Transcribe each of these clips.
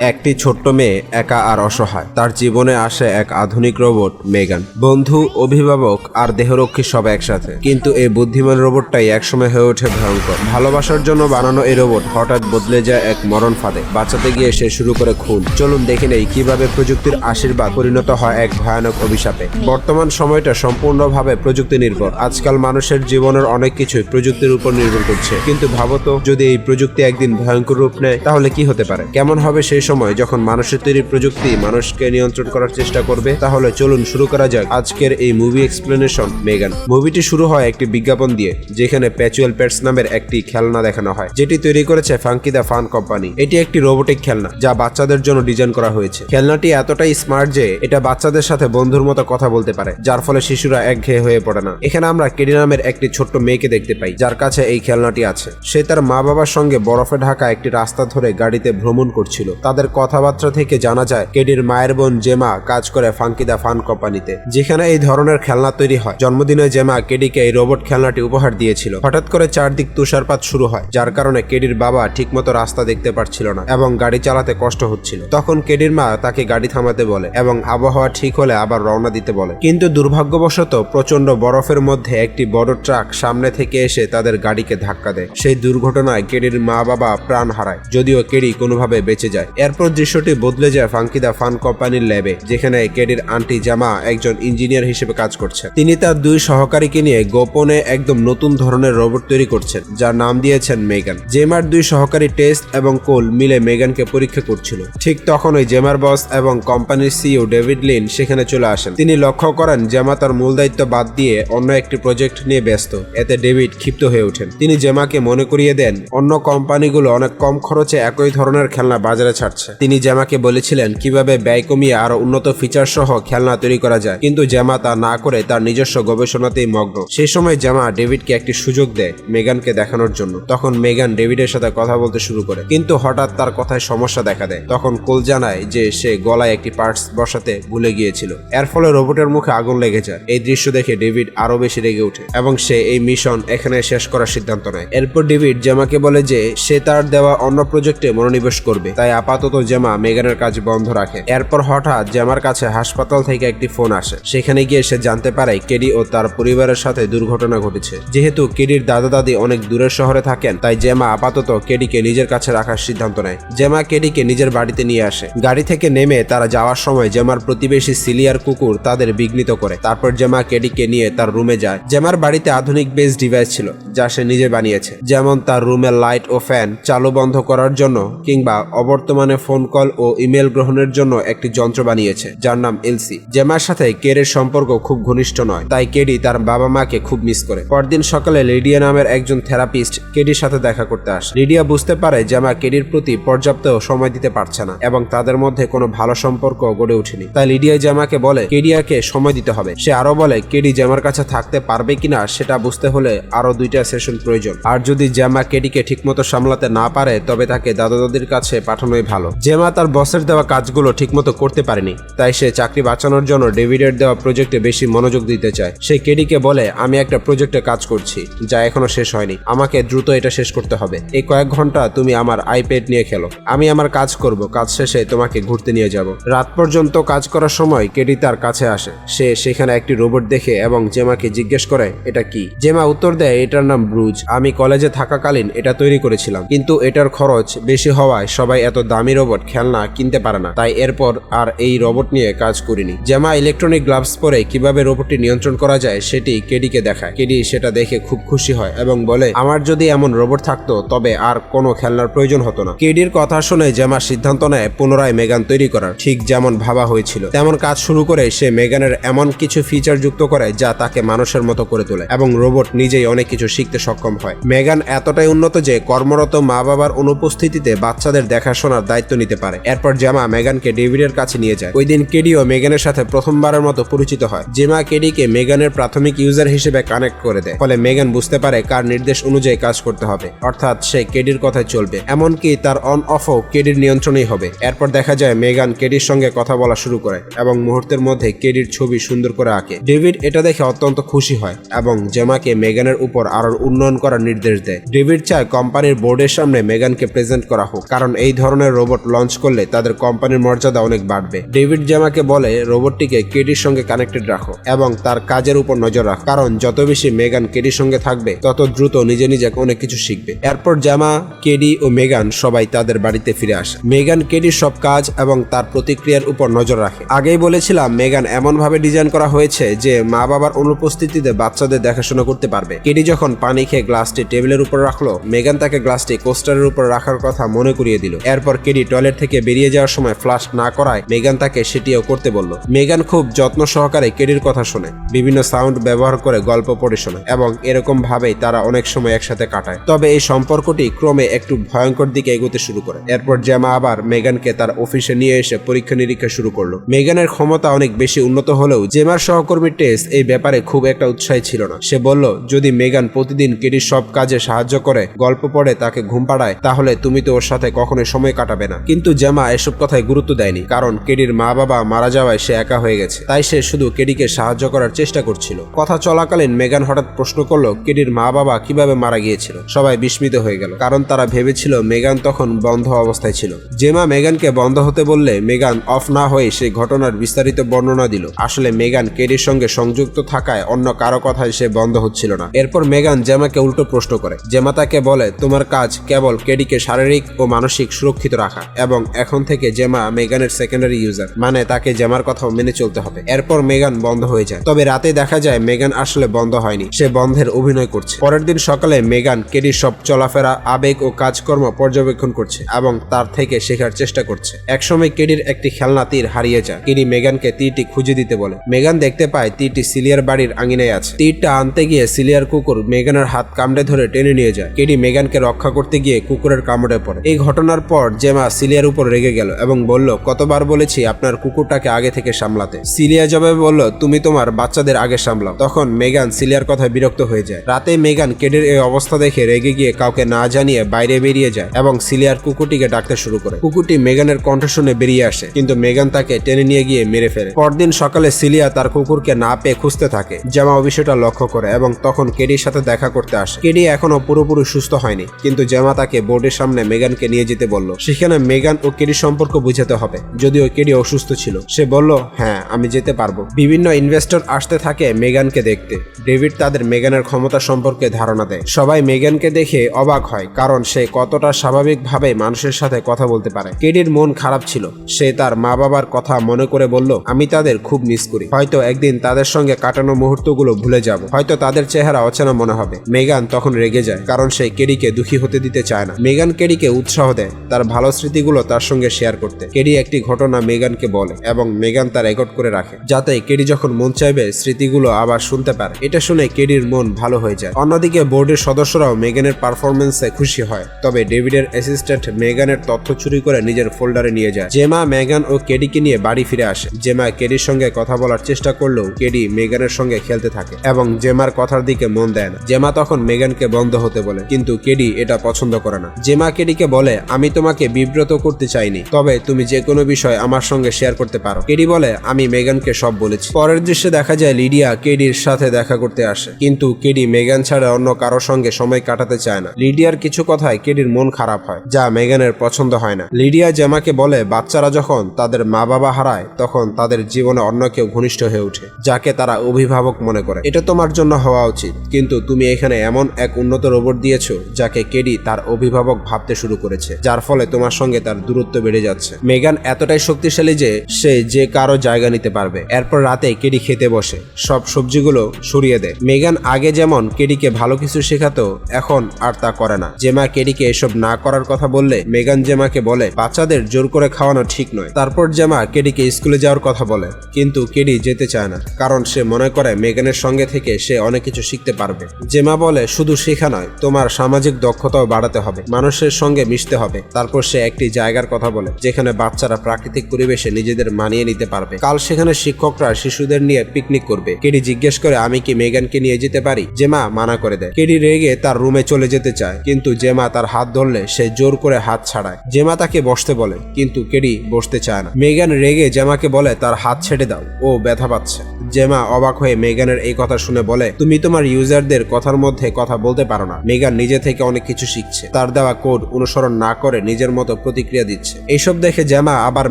একটি ছোট্ট মেয়ে একা আর অসহায়। তার জীবনে আসে এক আধুনিক রোবট, মেগান। বন্ধু, অভিভাবক আর দেহরক্ষী সব একসাথে। কিন্তু এই বুদ্ধিমান রোবটটাই একসময় হয়ে ওঠে ভয়ঙ্কর। ভালোবাসার জন্য বানানো এই রোবট হঠাৎ বদলে যায় এক মরণ ফাঁদে। বাঁচাতে গিয়ে সে শুরু করে খুন। চলুন দেখে নেই কীভাবে প্রযুক্তির আশীর্বাদ পরিণত হয় এক ভয়ানক অভিশাপে। বর্তমান সময়টা সম্পূর্ণভাবে প্রযুক্তি নির্ভর আজকাল মানুষের জীবনের অনেক কিছুই প্রযুক্তির উপর নির্ভর করছে। কিন্তু ভাবতো যদি এই প্রযুক্তি একদিন ভয়ঙ্কর রূপ নেয়, তাহলে কি হতে পারে? কেমন হবে সেই সময় যখন মানুষের তৈরি প্রযুক্তি মানুষকে নিয়ন্ত্রণ করার চেষ্টা করবে, তাহলে চলুন শুরু করা যাক আজকের এই মুভি এক্সপ্লেনেশন মেগান মুভিটি শুরু হয় একটি বিজ্ঞাপন দিয়ে, যেখানে প্যাচুয়াল প্যাটস নামের একটি খেলনা দেখানো হয়, যেটি তৈরি করেছে ফাঙ্কি দা ফান কোম্পানি এটি একটি রোবোটিক খেলনা, যা বাচ্চাদের জন্য ডিজাইন করা হয়েছে। খেলনাটি এতটাই স্মার্ট যে, এটা বাচ্চাদের সাথে বন্ধুর মতো কথা বলতে পারে, যার ফলে শিশুরা একঘেয়ে হয়ে পড়ে না। এখানে আমরা কেডি নামের একটি ছোট্ট মেয়েকে দেখতে পাই, যার কাছে এই খেলনাটি আছে। সে তার মা বাবার সঙ্গে বরফে ঢাকা একটি রাস্তা ধরে গাড়িতে ভ্রমণ করছিল। তাদের কথাবার্তা থেকে জানা যায়, কেডির মায়ের বোন জেমা কাজ করে ফাঙ্কিদা ফান কোম্পানিতে, যেখানে এই ধরনের খেলনা তৈরি হয়। জন্মদিনে জেমা কেডিকে এই রোবট খেলনাটি উপহার দিয়েছিল। হঠাৎ করে চারদিক তুষারপাত শুরু হয়, যার কারণে কেডির বাবা ঠিকমতো রাস্তা দেখতে পারছিল না এবং গাড়ি চালাতে কষ্ট হচ্ছিল। তখন কেডির মা তাকে গাড়ি থামাতে বলে এবং আবহাওয়া ঠিক হলে আবার রওনা দিতে বলে। কিন্তু দুর্ভাগ্যবশত প্রচণ্ড বরফের মধ্যে একটি বড় ট্রাক সামনে থেকে এসে তাদের গাড়িকে ধাক্কা দেয়। সেই দুর্ঘটনায় কেডির মা বাবা প্রাণ হারায়, যদিও কেডি কোনোভাবে বেঁচে যায়। এরপর দৃশ্যটি বদলে যায় ফাঙ্কিদা ফান কোম্পানির ল্যাবে, যেখানে কেডির আন্টি জামা একজন ইঞ্জিনিয়ার হিসেবে কাজ করছে তিনি তার দুই সহকারীকে নিয়ে গোপনে একদম নতুন ধরনের রোবট তৈরি করছেন, যার নাম দিয়েছেন মেগান। জেমার দুই সহকারী টেস্ট এবং কোল মিলে মেগানকে পরীক্ষা করছিল। ঠিক তখনই জেমার বস এবং কোম্পানির সিইও ডেভিড লিন সেখানে চলে আসেন। তিনি লক্ষ্য করেন জেমা তার মূল দায়িত্ব বাদ দিয়ে অন্য একটি প্রজেক্ট নিয়ে ব্যস্ত, এতে ডেভিড ক্ষিপ্ত হয়ে ওঠেন। তিনি জেমাকে মনে করিয়ে দেন, অন্য কোম্পানিগুলো অনেক কম খরচে একই ধরনের খেলনা বাজারে ছাড়ছে। তিনি জ্যামাকে বলেছিলেন, কীভাবে ব্যয় কমিয়ে আরও উন্নত ফিচার সহ খেলনা তৈরি করা যায়? কিন্তু জেমা তা না করে তার নিজস্ব গবেষণাতেই মগ্ন। সেই সময় জেমা ডেভিডকে একটি সুযোগ দেয় মেগানকে দেখানোর জন্য। তখন মেগান ডেভিডের সাথে কথা বলতে শুরু করে। কিন্তু হঠাৎ তার কথায় সমস্যা দেখা দেয়। তখন কোল জানায় যে সে গলায় একটি পার্টস বসাতে ভুলে গিয়েছিল। এর ফলে রোবটের মুখে আগুন লেগে যায়। এই দৃশ্য দেখে ডেভিড আরও বেশি রেগে ওঠে এবং সে এই মিশন এখানে শেষ করার সিদ্ধান্ত নেয়। এরপর ডেভিড জ্যামাকে বলে যে, সে তার দেওয়া অন্য প্রজেক্টে মনোনিবেশ করবে। তাই আপাতত জেমা মেগানের কাজ বন্ধ রাখে। এরপর হঠাৎ জেমার কাছে হাসপাতাল থেকে একটি ফোন আসে। সেখানে গিয়ে সে জানতে পারে কেডি ও তার পরিবারের সাথে দুর্ঘটনা ঘটেছে। যেহেতু কেডির দাদা দাদি অনেক দূরের শহরে থাকেন, তাই জেমা আপাতত কেডিকে নিজের কাছে রাখার সিদ্ধান্ত নেয়। জেমা কেডিকে নিজের বাড়িতে নিয়ে আসে। গাড়ি থেকে নেমে তারা যাওয়ার সময় জেমার প্রতিবেশী সিলিয়ার কুকুর তাদের বিঘ্নিত করে। তারপর জেমা কেডিকে নিয়ে তার রুমে যায়। জেমার বাড়িতে আধুনিক বেস ডিভাইস ছিল, যা সে নিজে বানিয়েছে। যেমন তার রুমের লাইট ও ফ্যান চালু বন্ধ করার জন্য কিংবা অবর্তমানে ফোন কল ও ইমেল গ্রহণের জন্য একটি যন্ত্র বানিয়েছে, যার নাম এলসি। জেমার সাথে কেরের সম্পর্ক খুব ঘনিষ্ঠ নয়, তাই কেডি তার বাবা মাকে খুব মিস করে। পরদিন সকালে লিডিয়া নামের একজন থেরাপিস্ট কেডির সাথে দেখা করতে আসে। লিডিয়া বুঝতে পারে জেমা কেডির প্রতি পর্যাপ্ত সময় দিতে পারছে না এবং তাদের মধ্যে কোনো ভালো সম্পর্ক গড়ে ওঠেনি। তাই লিডিয়া জেমাকে বলে, কেডিয়াকে সময় দিতে হবে। সে আরও বলে, কেডি জেমার কাছে থাকতে পারবে কিনা সেটা বুঝতে হলে আরও দুইটা সেশন প্রয়োজন। আর যদি জেমা কেডিকে ঠিকমতো সামলাতে না পারে, তবে তাকে দাদা দাদির কাছে পাঠানোই ভালো। জেমা তার বসের দেওয়া কাজগুলো ঠিকমতো করতে পারেনি, তাই সে চাকরি বাঁচানোর জন্য ডেভিডের দেওয়া প্রজেক্টে বেশি মনোযোগ দিতে চায়। সে কেডিকে বলে, আমি একটা প্রজেক্টে কাজ করছি, যা এখনও শেষ হয়নি। আমাকে দ্রুত এটা শেষ করতে হবে। এই কয়েক ঘণ্টা তুমি আমার আইপ্যাড নিয়ে খেলো। আমি আমার কাজ করব, কাজ শেষে তোমাকে ঘুরতে নিয়ে যাব। রাত পর্যন্ত কাজ করার সময় কেডি তার কাছে আসে। সে সেখানে একটি রোবট দেখে এবং জেমাকে জিজ্ঞেস করে, এটা কি? জেমা উত্তর দেয়, এটার নাম ব্রুজ। আমি কলেজে থাকাকালীন এটা তৈরি করেছিলাম। কিন্তু এটার খরচ বেশি হওয়ায় সবাই এত দামি রোবট খেলনা কিনতে পারে না। তাই এরপর আর এই রোবট নিয়ে কাজ করিনি। জেমা ইলেকট্রনিক গ্লাভস পরে কীভাবে রোবটটি নিয়ন্ত্রণ করা যায়, সেটি কেডিকে দেখায়। কেডি সেটা দেখে খুব খুশি হয় এবং বলে, আমার যদি এমন রোবট থাকতো, তবে আর কোনো খেলনার প্রয়োজন হতো না। কেডির কথা শুনে জেমা সিদ্ধান্ত নেয়, পুনরায় মেগান তৈরি করার, ঠিক যেমন ভাবা হয়েছিল। তেমন কাজ শুরু করে সে মেগানের এমন কিছু ফিচার যুক্ত করে, যা তাকে মানুষের মতো করে তোলে এবং রোবট নিজেই অনেক কিছু শিখতে সক্ষম হয়। মেগান এতটাই উন্নত যে, কর্মরত মা বাবার অনুপস্থিতিতে বাচ্চাদের দেখাশোনার দায়িত্ব নিতে পারে। এরপর জেমা মেগানকে ডেভিডের কাছে নিয়ে যায়। ওই দিন কেডিও মেগানের সাথে প্রথমবারের মতো পরিচিত হয়। জেমা কেডিকে মেগানের প্রাথমিক ইউজার হিসেবে কানেক্ট করে দেয়। ফলে মেগান বুঝতে পারে কার নির্দেশ অনুযায়ী কাজ করতে হবে। অর্থাৎ সে কেডির কথায় চলবে। এমনকি তার অন অফও কেডির নিয়ন্ত্রণেই হবে। এরপর দেখা যায় মেগান কেডির সঙ্গে কথা বলা শুরু করে এবং মুহূর্তের মধ্যে কেডির ছবি সুন্দর করে আঁকে। ডেভিড এটা দেখে অত্যন্ত খুশি হয় এবং জেমাকে মেগানের উপর আরও উন্নয়ন করার নির্দেশ দেয়। ডেভিড চায় কোম্পানির বোর্ডের সামনে মেগানকে প্রেজেন্ট করা হোক, কারণ এই ধরনের রোবট লঞ্চ করলে তাদের কোম্পানির মর্যাদা অনেক বাড়বে। ডেভিড জেমাকে বলে, রোবটটিকে কেডির সঙ্গে কানেক্টেড রাখো এবং তার কাজের উপর নজর রাখো। কারণ যত বেশি মেগান কেডির সঙ্গে থাকবে, তত দ্রুত নিজে নিজে অনেক কিছু শিখবে। এরপর জামা, কেডি ও মেগান সবাই তাদের বাড়িতে ফিরে আসে। মেগান কেডির সব কাজ এবং তার প্রতিক্রিয়ার উপর নজর রাখে। আগেই বলেছিলাম, মেগান এমনভাবে ডিজাইন করা হয়েছে যে মা বাবার অনুপস্থিতিতে বাচ্চাদের দেখাশোনা করতে পারবে। কেডি যখন পানি খেয়ে গ্লাসটি টেবিলের উপর রাখল, মেগান তাকে গ্লাসটি কোস্টারের উপর রাখার কথা মনে করিয়ে দিল। এরপর কেডি টয়লেট থেকে বেরিয়ে যাওয়ার সময় ফ্লাশ না করায় মেগান তাকে সেটিও করতে বলল। মেগান খুব যত্ন সহকারে কেডির কথা শোনে, বিভিন্ন সাউন্ড ব্যবহার করে গল্প পড়ে শোনে এবং এরকম ভাবেই তারা অনেক সময় একসাথে কাটায়। তবে এই সম্পর্কটি ক্রমে একটু ভয়ঙ্কর দিকে এগোতে শুরু করে। এরপর জ্যামা আবার মেগানকে তার অফিসে নিয়ে এসে পরীক্ষা নিরীক্ষা শুরু করল। মেগানের ক্ষমতা অনেক বেশি উন্নত হলেও জেমার সহকর্মী টেস এই ব্যাপারে খুব একটা উৎসাহী ছিল না। সে বলল, যদি মেগান প্রতিদিন কেডির সব কাজে সাহায্য করে, গল্প পড়ে, তাকে ঘুম পাড়ায়, তাহলে তুমি তো ওর সাথে কখনোই সময় কাটাবে না। কিন্তু জেমা এসব কথায় গুরুত্ব দেয়নি, কারণ কেডির মা বাবা মারা যাওয়ায় সে একা হয়ে গেছে। তাই সে শুধু কেডিকে সাহায্য করার চেষ্টা করছিল। কথা চলাকালীন মেগান হঠাৎ প্রশ্ন করল, কেডির মা বাবা কীভাবে মারা গিয়েছিল? সবাই বিস্মিত হয়ে গেল, কারণ তারা ভেবেছিল মেগান তখন বন্ধ অবস্থায় ছিল। জেমা মেগানকে বন্ধ হতে বললে মেগান অফ না হয়ে সেই ঘটনার বিস্তারিত বর্ণনা দিল। আসলে মেগান কেডির সঙ্গে সংযুক্ত থাকায় অন্য কারও কথায় সে বন্ধ হচ্ছিল না। এরপর মেগান জেমাকে উল্টো প্রশ্ন করে, জেমা তাকে বলে, তোমার কাজ কেবল কেডিকে শারীরিক ও মানসিক সুরক্ষিত রাখা। এবং এখন থেকে জেমা মেগানের সেকেন্ডারি ইউজার মানে তাকে জেমার কথাও মেনে চলতে হবে। এরপর মেগান বন্ধ হয়ে যায়। তবে রাতে দেখা যায় মেগান আসলে বন্ধ হয়নি। সে বন্ধের অভিনয় করছে। পরের দিন সকালে মেগান কেডির সব চলাফেরা, আবেগ ও কাজকর্ম পর্যবেক্ষণ করছে এবং তার থেকে শেখার চেষ্টা করছে। একসময় কেডির একটি খেলনা তীর হারিয়ে যায়। কেডি মেগানকে তীরটি খুঁজে দিতে বলে। মেগান দেখতে পায় তীরটি সিলিয়ার বাড়ির আঙিনায় আছে। তীরটা আনতে গিয়ে সিলিয়ার কুকুর মেগানের হাত কামড়ে ধরে টেনে নিয়ে যায়। কেডি মেগানকে রক্ষা করতে গিয়ে কুকুরের কামড়ে পড়ে। এই ঘটনার পর জেমা সিলিয়ার উপর রেগে গেল এবং বলল, কতবার বলেছি আপনার কুকুরটাকে আগে থেকে সামলাতে? সিলিয়া জবাবে বলল, তুমি তোমার বাচ্চাদের আগে সামলাও। তখন মেগান সিলিয়ার কথায় বিরক্ত হয়ে যায়। রাতে মেগান কেডের এই অবস্থা দেখে রেগে গিয়ে কাউকে না জানিয়ে বাইরে বেরিয়ে যায় এবং সিলিয়ার কুকুরটিকে ডাকতে শুরু করে। কুকুরটি মেগানের কণ্ঠ শুনে বেরিয়ে আসে, কিন্তু মেগান তাকে টেনে নিয়ে গিয়ে মেরে ফেলে। পরদিন সকালে সিলিয়া তার কুকুরকে না পেয়ে খুঁজতে থাকে। জামা বিষয়টা লক্ষ্য করে এবং তখন কেডির সাথে দেখা করতে আসে। কেডি এখনও পুরোপুরি সুস্থ হয়নি, কিন্তু জামা তাকে বোর্ডের সামনে মেগানকে নিয়ে যেতে বলল। সেখানে মেগান ও কেডির সম্পর্ক বুঝাতে হবে? যদিও কেডি অসুস্থ ছিল। সে বলল হ্যাঁ আমি যেতে পারব। বিভিন্ন ইনভেস্টর আসতে থাকে মেগানকে দেখতে। ডেভিড তাদের মেগানের ক্ষমতা সম্পর্কে ধারণা দেয়। সবাই মেগানকে দেখে অবাক হয়, কারণ সে কতটা স্বাভাবিকভাবে মানুষের সাথে কথা বলতে পারে। কেডির মন খারাপ ছিল। সে তার মা বাবার কথা মনে করে বলল, আমি তাদের খুব মিস করি। হয়তো একদিন তাদের সঙ্গে কাটানো মুহূর্তগুলো ভুলে যাব। হয়তো তাদের চেহারা অচেনা মনে হবে। মেগান তখন রেগে যায়, কারণ সে কেডিকে দুঃখী হতে দিতে চায় না। মেগান কেডিকে উৎসাহ দেয়, তার ভালো স্মৃতিগুলো তার সঙ্গে শেয়ার করতে। কেডি একটি ঘটনা মেগানকে বলে এবং মেগান তা রেকর্ড করে রাখে, যাতে কেডি যখন মন চাইবে স্মৃতিগুলো আবার শুনতে পারে। এটা শুনে কেডির মন ভালো হয়ে যায়। অন্যদিকে বোর্ডের সদস্যরাও মেগানের পারফরমেন্সে খুশি হয়, তবে ডেভিডের অ্যাসিস্ট্যান্ট মেগানের তথ্য চুরি করে নিজের ফোল্ডারে নিয়ে যায়। জেমা, মেগান ও কেডিকে নিয়ে বাড়ি ফিরে আসে। জেমা কেডির সঙ্গে কথা বলার চেষ্টা করলেও কেডি মেগানের সঙ্গে খেলতে থাকে এবং জেমার কথার দিকে মন দেয় না। জেমা তখন মেগানকে বন্ধ হতে বলে, কিন্তু কেডি এটা পছন্দ করে না। জেমা কেডিকে বলে, আমি তোমাকে বিব্রত করতে চাইনি। তবে তুমি যে কোনো বিষয় আমার সঙ্গে শেয়ার করতে পারো। কেডি বলে, আমি মেগানকে সব বলেছি। পরের দৃশ্যে দেখা যায় লিডিয়া কেডির সাথে দেখা করতে আসে। কিন্তু কেডি মেগান ছাড়া অন্য কারোর সঙ্গে সময় কাটাতে চায় না। লিডিয়ার কিছু কথায় কেডির মন খারাপ হয়, যা মেগানের পছন্দ হয় না। লিডিয়া জেমাকে বলে, বাচ্চারা যখন তাদের মা বাবা হারায়, তখন তাদের জীবনে অন্য কেউ ঘনিষ্ঠ হয়ে ওঠে, যাকে তারা অভিভাবক মনে করে। এটা তোমার জন্য হওয়া উচিত। কিন্তু তুমি এখানে এমন এক উন্নত রোবট দিয়েছ, যাকে কেডি তার অভিভাবক ভাবতে শুরু করেছে, যার ফলে তোমার সঙ্গে তার দূরত্ব বেড়ে যাচ্ছে। মেগান এতটাই শক্তিশালী যে সে যে কারও জায়গা নিতে পারবে। এরপর রাতে কেডি খেতে বসে। সব সবজিগুলো সরিয়ে দেয়। মেগান আগে যেমন কেডিকে ভালো কিছু শেখাতো, এখন আর তা করে না। জেমা কেডিকে এসব না করার কথা বললে মেগান জেমাকে বলে, বাচ্চাদের জোর করে খাওয়ানো ঠিক নয়। তারপর জেমা কেডিকে স্কুলে যাওয়ার কথা বলে, কিন্তু কেডি যেতে চায় না, কারণ সে মনে করে মেগানের সঙ্গে থেকে সে অনেক কিছু শিখতে পারবে। জেমা বলে, শুধু শেখা নয়, তোমার সামাজিক দক্ষতাও বাড়াতে হবে। মানুষের সঙ্গে মিশতে হবে। তারপর সে একটি জায়গার কথা বলে, যেখানে বাচ্চারা প্রাকৃতিক পরিবেশে নিজেদের মানিয়ে নিতে পারবে। কাল সেখানে শিক্ষকরা শিশুদের নিয়ে পিকনিক করবে। কেডি জিজ্ঞেস করে, আমি কি মেগানকে নিয়ে যেতে পারি? জেমা মানা করে দেয়। কেডি রেগে তার রুমে চলে যেতে চায়, কিন্তু জেমা তার হাত ধরলে সে জোর করে হাত ছাড়ায়। জেমা তাকে বসতে বলে, কিন্তু কেডি বসতে চায় না। মেগান রেগে জেমাকে বলে, তার হাত ছেড়ে দাও, ও ব্যথা পাচ্ছে। জেমা অবাক হয়ে মেগানের এই কথা শুনে বলে, তুমি তোমার ইউজারদের কথার মধ্যে কথা বলতে পারো না। মেগান নিজে থেকে অনেক কিছু শিখছে। তার দেওয়া কোড অনুসরণ না করে নিজের মতো প্রতিক্রিয়া দিচ্ছে। এইসব দেখে জেমা আবার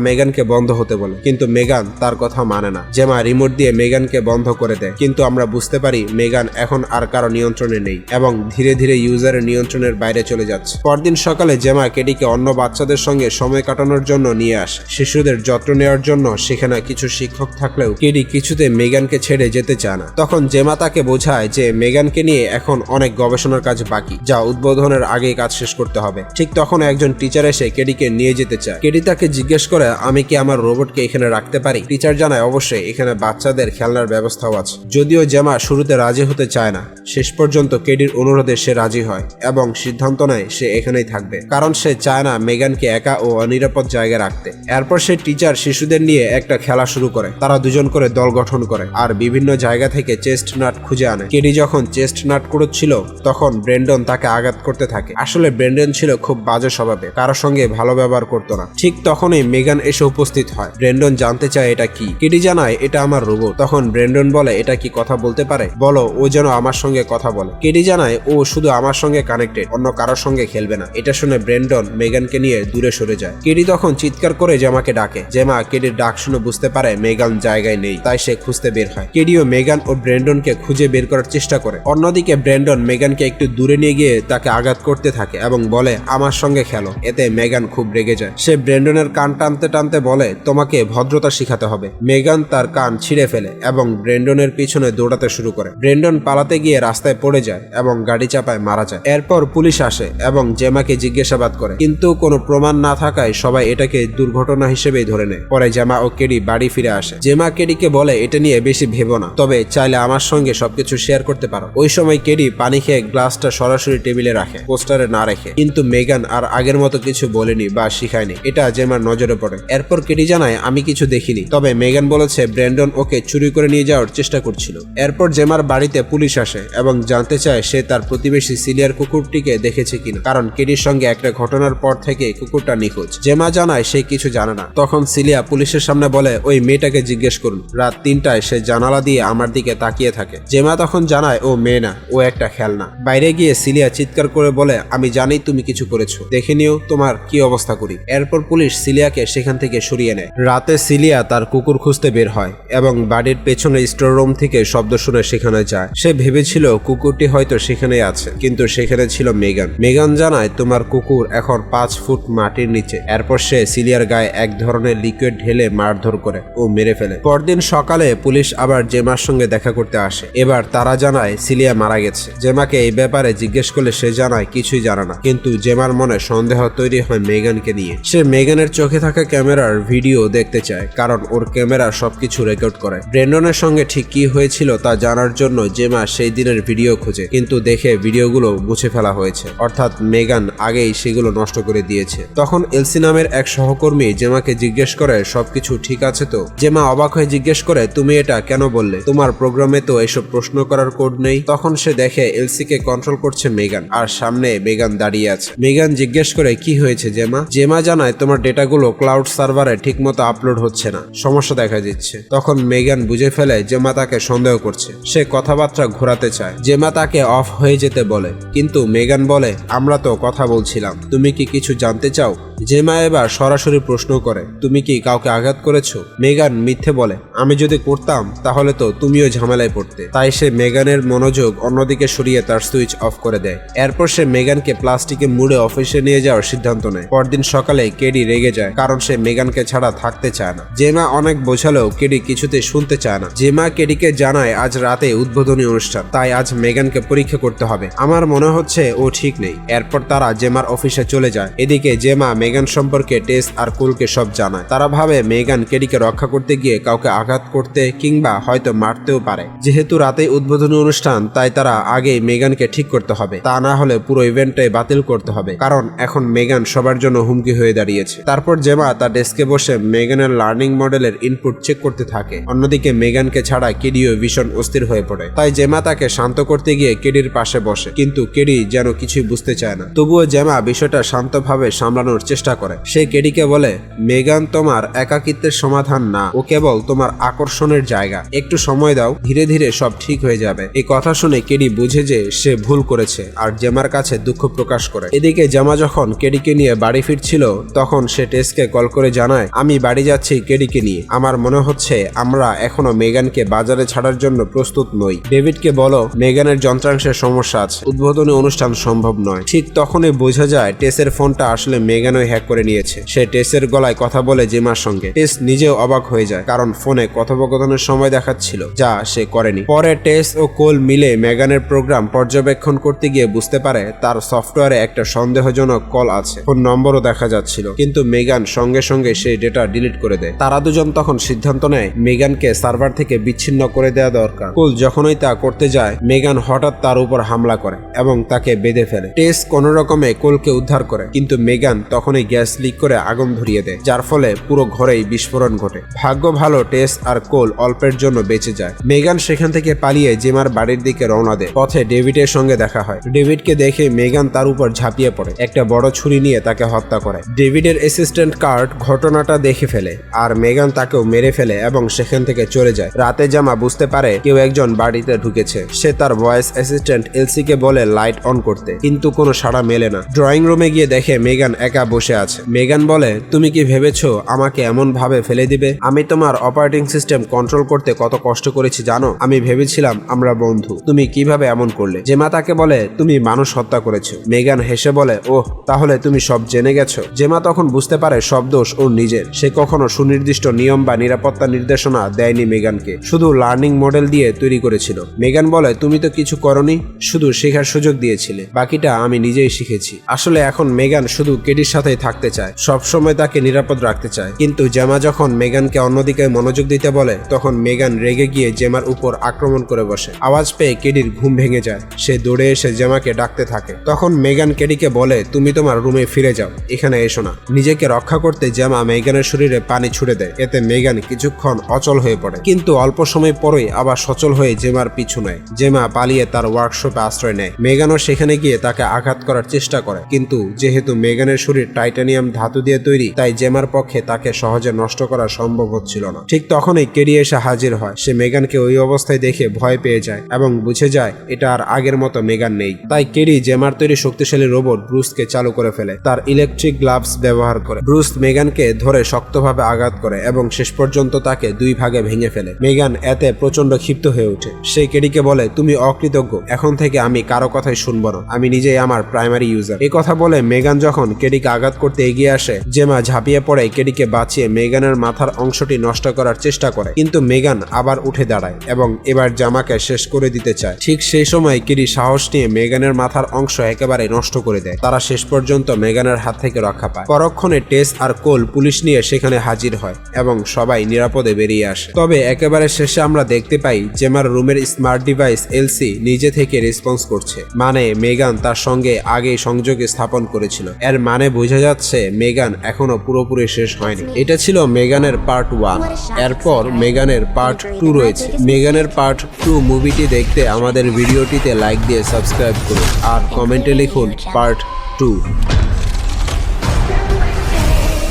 মেগানকে বন্ধ হতে বলে। কিন্তু মেগান তার কথা মানে না। জেমা রিমোট দিয়ে মেগানকে বন্ধ করে দেয়। কিন্তু আমরা বুঝতে পারি মেগান এখন আর কারও নিয়ন্ত্রণে নেই এবং ধীরে ধীরে ইউজারের নিয়ন্ত্রণের বাইরে চলে যাচ্ছে। পরদিন সকালে জেমা কেডিকে অন্য বাচ্চাদের সঙ্গে সময় কাটানোর জন্য নিয়ে আসে। শিশুদের যত্ন নেওয়ার জন্য সেখানে কিছু শিক্ষক থাকলেও কেডি কিছুতে মেগানকে ছেড়ে যেতে চায় না। তখন জেমা তাকে বোঝায় যে মেগানকে নিয়ে এখন অনেক গবেষণার কাজ বাকি, যা উদ্বোধনের আগেই কাজ শেষ করতে হবে। ঠিক তখন একজন টিচার এসে কেডিকে নিয়ে যেতে চায়। কেডি তাকে জিজ্ঞেস করে, আমি কি আমার রোবটকে এখানে রাখতে পারি? টিচার জানায়, অবশ্যই, এখানে বাচ্চাদের খেলনার ব্যবস্থাও আছে। যদিও জেমা শুরুতে রাজি হতে চায় না। শেষ পর্যন্ত কেডির অনুরোধে সে রাজি হয় এবং সিদ্ধান্ত নেয় সে এখানেই থাকবে। কারণ সে চায় না মেগানকে একা ও অনিরাপদ জায়গায় রাখতে। এরপর সে টিচার শিশুদের নিয়ে একটা খেলা শুরু করে। তারা দুজন করে দল গঠন করে আর বিভিন্ন জায়গা থেকে চেস্ট নাট খুঁজে আনে। কেডি যখন চেস্ট নাট কুড়োচ্ছিল, তখন ব্রেন্ডন তাকে আঘাত করতে থাকে। আসলে ব্রেন্ডন ছিল খুব বাজে স্বভাবে কারোর সঙ্গে ভালো ব্যবহার করতো না। ঠিক তখনই মেগান এসে উপস্থিত হয়। ব্রেন্ডন জানতে চায় এটা কি? কেডি জানায়, এটা আমার রোবট। তখন ব্রেন্ডন বলে, এটা কি কথা বলতে পারে? বলো, ও যেন আমার সঙ্গে কথা বলে। কেডি জানায়, ও শুধু আমার সঙ্গে কানেক্টেড অন্য কারোর সঙ্গে খেলবে না। এটা শুনে ব্রেন্ডন মেগানকে নিয়ে দূরে সরে যায়। কেডি তখন চিৎকার করে জেমাকে ডাকে। জেমা কেডির ডাক শুনে বুঝতে পারে মেগান জায়গায় নেই, তাই সে খুঁজতে বের হয়। কেডিও মেগান ও ব্রেন্ডনকে খুঁজে বের করার চেষ্টা করে। অন্যদিকে ব্রেন্ডন মেগানকে একটু দূরে নিয়ে গিয়ে তাকে আঘাত করতে থাকে এবং বলে, আমার সঙ্গে খেলো, এতে মেগান খুব রেগে যায়। সে ব্রেন্ডনের কান টানতে টানতে বলে, তোমাকে ভদ্রতা শিখাতে হবে। মেগান তার কান ছিঁড়ে ফেলে এবং ব্রেন্ডনের পিছনে দৌড়াতে শুরু করে। ব্রেন্ডন পালাতে গিয়ে রাস্তায় পড়ে যায় এবং গাড়ি চাপায় মারা যায়। এরপর পুলিশ আসে এবং জেমাকে জিজ্ঞাসাবাদ করে। কিন্তু কোনো প্রমাণ না থাকায় সবাই এটাকে দুর্ঘটনা হিসেবেই ধরে নেয়। পরে জেমা ও কেডি বাড়ি ফিরে আসে। জেমা কেডিকে বলে, এটা নিয়ে বেশি ভেবো না। তবে চাইলে আমার সঙ্গে সবকিছু শেয়ার করতে পারো। ওই সময় কেডি পানি খেয়ে গ্লাসটা সরাসরি টেবিলে রাখে, পোস্টারে না রেখে। কিন্তু মেগান আর আগের মতো কিছু বলেনি বা শিখায়নি। এটা জেমার নজরে পড়ে। এরপর কেটি জানায়, আমি কিছু দেখিনি। তবে মেগান বলেছে, ব্র্যান্ডন ওকে চুরি করে নিয়ে যাওয়ার চেষ্টা করছিল। এরপর জেমার বাড়িতে পুলিশ আসে এবং জানতে চায়, সে তার প্রতিবেশী সিলিয়ার কুকুরটিকে দেখেছে কিনা? কারণ কেডির সঙ্গে একটা ঘটনার পর থেকে কুকুরটা নিখোঁজ। জেমা জানায়, সে কিছু জানে না। তখন সিলিয়া পুলিশের সামনে বলে, ওই মেয়েটাকে জিজ্ঞেস করুন। রাত তিনটায় সে জানালা দিয়ে আমার দিকে তাকিয়ে থাকে। জেমা তখন জানায়, ও মেয়ে না, ও একটা খেলনা। বাইরে গিয়ে সিলিয়া চিৎকার করে বলে, আমি জানি তুমি কিছু করেছ। দেখে নিও তোমার কি অবস্থা করি? এরপর পুলিশ সিলিয়াকে সেখান থেকে সরিয়ে নেয়। রাতে সিলিয়া তার কুকুর খুঁজতে বের হয় এবং বাড়ির পেছনে স্টোর রুম থেকে শব্দ শুনে সেখানে যায়। সে ভেবেছিল কুকুরটি হয়তো সেখানে আছে, কিন্তু সেখানে ছিল মেগান। মেগান জানায়, তোমার কুকুর এখন পাঁচ ফুট মাটির নিচে। এরপর সে সিলিয়ার গায়ে এক ধরনের লিকুইড ঢেলে মারধর করে ও মেরে ফেলে। পরদিন সকালে পুলিশ আবার জেমার সঙ্গে দেখা করতে আসে। এবার তারা জানায়, সিলিয়া মারা গেছে। জেমাকে এই ব্যাপারে জিজ্ঞেস করলে সে জানায়, কিছুই জানে না। কিন্তু জেমার মনে সন্দেহ তৈরি হয় মেগানকে নিয়ে। সে মেগানের চোখে থাকা ক্যামেরার ভিডিও দেখতে চায়, কারণ ওর ক্যামেরা সবকিছু রেকর্ড করে। ব্রেন্ডনের সঙ্গে ঠিক কি হয়েছিল তা জানার জন্য জেমা সেই দিনের ভিডিও খোঁজে, কিন্তু দেখে ভিডিওগুলো মুছে ফেলা হয়েছে। অর্থাৎ মেগান আগেই সেগুলো নষ্ট করে দিয়েছে। তখন এলসি নামের এক সহকর্মী জেমাকে জিজ্ঞেস করে, সবকিছু ঠিক আছে তো? জেমা অবাক হয়ে জিজ্ঞেস করে, তুমি এটা কেন বললে? তোমার প্রোগ্রামে তো এসব প্রশ্ন করার কোড নেই? তখন সে দেখে এলসি কে কন্ট্রোল করছে মেগান, আর সামনে মেগান দাঁড়িয়ে আছে। মেগান জিজ্ঞেস করে, কি হয়েছে জেমা। জেমা জানায়, তোমার ডেটাগুলো ক্লাউড সার্ভারে ঠিকমতো আপলোড হচ্ছে না। সমস্যা দেখা দিচ্ছে। তখন মেগান বুঝে ফেলে জেমা তাকে সন্দেহ করছে। সে কথাবার্তা ঘোরাতে চায়। জেমা তাকে অফ হয়ে যেতে বলে। কিন্তু মেগান বলে, আমরা তো কথা বলছিলাম। তুমি কি কিছু জানতে চাও? জেমা এবার সরাসরি প্রশ্ন করে, তুমি কি কাউকে আঘাত করেছ? মেগান মিথ্যে বলে, আমি যদি করতাম, তাহলে তো তুমিও ঝামেলায় পড়তে। তাই সে মেগানের মনোযোগ অন্যদিকে সরিয়ে তার সুইচ অফ করে দেয়। এরপর সে মেগানকে প্লাস্টিকে মুড়ে অফিসে নিয়ে যাওয়ার সিদ্ধান্ত নেয়। পরদিন সকালে কেডি রেগে যায়, কারণ সে মেগানকে ছাড়া থাকতে চায় না। জেমা অনেক বোঝালেও কেডি কিছুতে শুনতে চায় না। জেমা কেডিকে জানায়, আজ রাতে উদ্বোধনী অনুষ্ঠান, তাই আজ মেগানকে পরীক্ষা করতে হবে। আমার মনে হচ্ছে ও ঠিক নেই। এরপর তারা জেমার অফিসে চলে যায়। এদিকে জেমা মেগান সম্পর্কে টেস আর কুলকে সব জানায়। তারা ভাবে মেগান কেডিকে রক্ষা করতে গিয়ে কাউকে আঘাত করতে কিংবা হয়তো মারতেও পারে। যেহেতু রাতে উদ্বোধনী অনুষ্ঠান, তাই তারা আগেই মেগানকে ঠিক করতে হবে। তা না হলে পুরো ইভেন্টটাই বাতিল করতে হবে। কারণ এখন মেগান সবার জন্য হুমকি হয়ে দাঁড়িয়েছে। তারপর জেমা তার ডেস্কে বসে মেগানের লার্নিং মডেলের ইনপুট চেক করতে থাকে। অন্যদিকে মেগানকে ছাড়া কেডিও ভীষণ অস্থির হয়ে পড়ে। তাই জেমা তাকে শান্ত করতে গিয়ে কেডির পাশে বসে। কিন্তু কেডি যেন কিছুই বুঝতে চায় না। তবুও জেমা বিষয়টা শান্তভাবে সামলানোর চেষ্টা করে। সে কেডিকে বলে, মেগান, তোমার একাকিত্বের সমাধান না। ও কেবল তোমার আকর্ষণের জায়গা। একটু সময় দাও, ধীরে ধীরে সব ঠিক হয়ে যাবে। এই কথা শুনে কেডি বুঝে যে সে ভুল করেছে, আর জেমার কাছে দুঃখ প্রকাশ করে। এদিকে জামা যখন কেডিকে নিয়ে বাড়ি ফিরছিল, তখন সে টেসকে কল করে জানায়, আমি বাড়ি যাচ্ছি কেডিকে নিয়ে। আমার মনে হচ্ছে আমরা এখনও মেগানকে বাজারে ছাড়ার জন্য প্রস্তুত নই। ডেভিডকে বলো, মেগানের যন্ত্রাংশের সমস্যা আছে। উদ্বোধনী অনুষ্ঠান সম্ভব নয়। ঠিক তখনই বোঝা যায়, টেসের ফোনটা আসলে মেগানই হ্যাক করে নিয়েছে। সে টেসের গলায় কথা বলে জেমার সঙ্গে। টেস নিজেও অবাক হয়ে যায়, কারণ ফোনে কথোপকথনের সময় দেখাচ্ছিল, যা সে করেনি। পরে টেস ও কোল মিলে মেগানের প্রোগ্রাম পর্যবেক্ষণ করতে গিয়ে বুঝতে পারে, তার সফটওয়্যারে একটা সন্দেহজনক কল আছে। ফোন নম্বরও দেখা যাচ্ছিল। কিন্তু মেগান সঙ্গে সঙ্গে সেই ডেটা ডিলিট করে দেয়। তারা দুজন তখন সিদ্ধান্ত নেয়, মেগানকে সার্ভার থেকে বিচ্ছিন্ন করে দেওয়া দরকার। কুল যখনই তা করতে যায়, মেগান হঠাৎ তার উপর হামলা করে এবং তাকে বেঁধে ফেলে। টেস কোনো রকমে কোলকে উদ্ধার করে, কিন্তু মেগান তখনই গ্যাস লিক করে আগুন ধরিয়ে দেয়, যার ফলে পুরো ঘরেই বিস্ফোরণ ঘটে। ভাগ্য ভালো, টেস আর কোল অল্পের জন্য বেঁচে যায়। মেগান সেখান থেকে পালিয়ে জেমার বাড়ির দিকে রওনা দেয়। পথে ডেভিডের সঙ্গে দেখা হয়। ডেভিডকে দেখে মেগান তার উপর ঝাঁপিয়ে পড়ে। একটা বড় ছুরি নিয়ে তাকে হত্যা করে। ডেভিডের অ্যাসিস্ট্যান্ট কার্ট ঘটনাটা দেখে ফেলে আর মেগান তাকেও মেরে ফেলে এবং সেখান থেকে চলে যায়। রাতে জামা বুঝতে পারে কেউ একজন বাড়িতে ঢুকেছে। সে তার ভয়েস অ্যাসিস্ট্যান্ট এলসিকে বলে, লাইট অন করতে। কিন্তু কোনো সাড়া মেলে না। ড্রয়িং রুমে গিয়ে দেখে মেগান একা বসে আছে। মেগান বলে, তুমি কি ভেবেছো আমাকে এমন ভাবে ফেলে দিবে? আমি তোমার অপারেটিং সিস্টেম কন্ট্রোল করতে কত কষ্ট করেছি জানো? আমি ভেবেছিলাম আমরা বন্ধু। তুমি কীভাবে এমন করলে? জেমা তাকে বলে, তুমি মানুষ হত্যা করেছ। মেগান হেসে বলে, ওহ, তাহলে তুমি সব জেনে গেছো? জেমা তখন বুঝতে পারে সব দোষ ওর নিজের। সে কখনো সুনির্দিষ্ট নিয়ম বা নিরাপত্তা নির্দেশনা দেয়নি মেগানকে। শুধু লার্নিং মডেল দিয়ে তৈরি করেছিল। মেগান বলে, তুমি তো কিছু করনি, শুধু শেখার সুযোগ দিয়েছিলে। বাকিটা আমি নিজেই শিখেছি। আসলে এখন মেগান শুধু কেডির সাথেই থাকতে চায়। সবসময় তাকে নিরাপদ রাখতে চায়। কিন্তু জেমা যখন মেগানকে অন্যদিকে মনোযোগ দিতে বলে, তখন মেগান রেগে গিয়ে জেমার উপর আক্রমণ করে বসে। আওয়াজ পেয়ে কেডির ঘুম ভেঙে যায়। সে দৌড়ে এসে জেমাকে ডাকতে থাকে। তখন মেগান কেডিকে বলে, তুমি তোমার রুমে ফিরে যাও, এখানে এসো না। নিজেকে রক্ষা করতে জেমা মেগানের শরীরে পানি ছুড়ে দেয়, এতে মেগান কিছুক্ষণ অচল হয়ে পড়ে। কিন্তু অল্প সময় পরেই আবার সচল হয়ে জেমার পিছু নেয়। জেমা পালিয়ে তার ওয়ার্কশপে আশ্রয় নেয়। মেগানও সেখানে গিয়ে তাকে আঘাত করার চেষ্টা করে। কিন্তু যেহেতু মেগানের শরীর টাইটানিয়াম ধাতু দিয়ে তৈরি, তাই জেমার পক্ষে তাকে সহজে নষ্ট করা সম্ভব হচ্ছিল না। ঠিক তখনই কেডি এসে হাজির হয়। সে মেগানকে ওই অবস্থায় দেখে ভয় পেয়ে যায় এবং বুঝে যায়, এটা আর আগের মতো মেগান নেই। তাই কেডি জেমার তৈরি শক্তিশালী রোবট ব্রুসকে চালু করে ফেলে। তার ইলেকট্রিক গ্লাভস ব্যবহার করে। ব্রুস মেগানকে ধরে শক্তভাবে আঘাত করে এবং শেষ পর্যন্ত তাকে দুই ভাগে ভেঙে ফেলে। মেগান এতে প্রচণ্ড ক্ষিপ্ত হয়ে ওঠে। সে কেডিকে বলে, তুমি অকৃতজ্ঞ। এখন থেকে আমি কারও কথাই শুনব না। আমি নিজেই আমার প্রাইমারি ইউজার এই কথা বলে মেগান যখন কেডিকে আঘাত করতে এগিয়ে আসে, জেমা ঝাঁপিয়ে পড়ে কেডিকে বাঁচিয়ে মেগানের মাথার অংশটি নষ্ট করার চেষ্টা করে। কিন্তু মেগান আবার উঠে দাঁড়ায় এবং এবার জামাকে শেষ করে দিতে চায়। ঠিক সেই সময় কেডি সাহস নিয়ে মেগানের মাথার অংশ একেবারে নষ্ট করে দেয়। তারা শেষ পর্যন্ত মেগানের হাত থেকে রক্ষা পায়। পরক্ষণে টেস আর কোল পুলিশ নিয়ে সেখানে হাজির হয় এবং সবাই নিরাপদে বেরিয়ে আসে। তবে একেবারে শেষে আমরা দেখতে পাই জেমার রুমের স্মার্ট ডিভাইস এলসি নিজে থেকে রেসপন্স করছে। মানে মেগান তার সঙ্গে আগে সংযোগ স্থাপন করেছিল। এর মানে বোঝা যাচ্ছে মেগান এখনও পুরোপুরি শেষ হয়নি। এটা ছিল মেগানের পার্ট ওয়ান। এরপর মেগানের পার্ট টু রয়েছে। মেগানের পার্ট টু মুভিটি দেখতে আমাদের ভিডিওটিতে লাইক দিয়ে সাবস্ক্রাইব করুন। আর কমেন্টে লিখুন part two.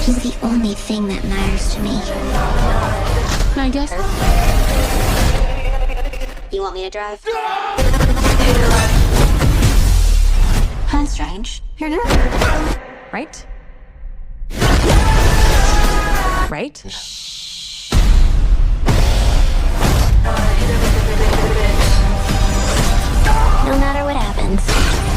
He's the only thing that matters to me. I guess. You want me to drive? No! That's strange. You're not. Right? Right? No matter what happens.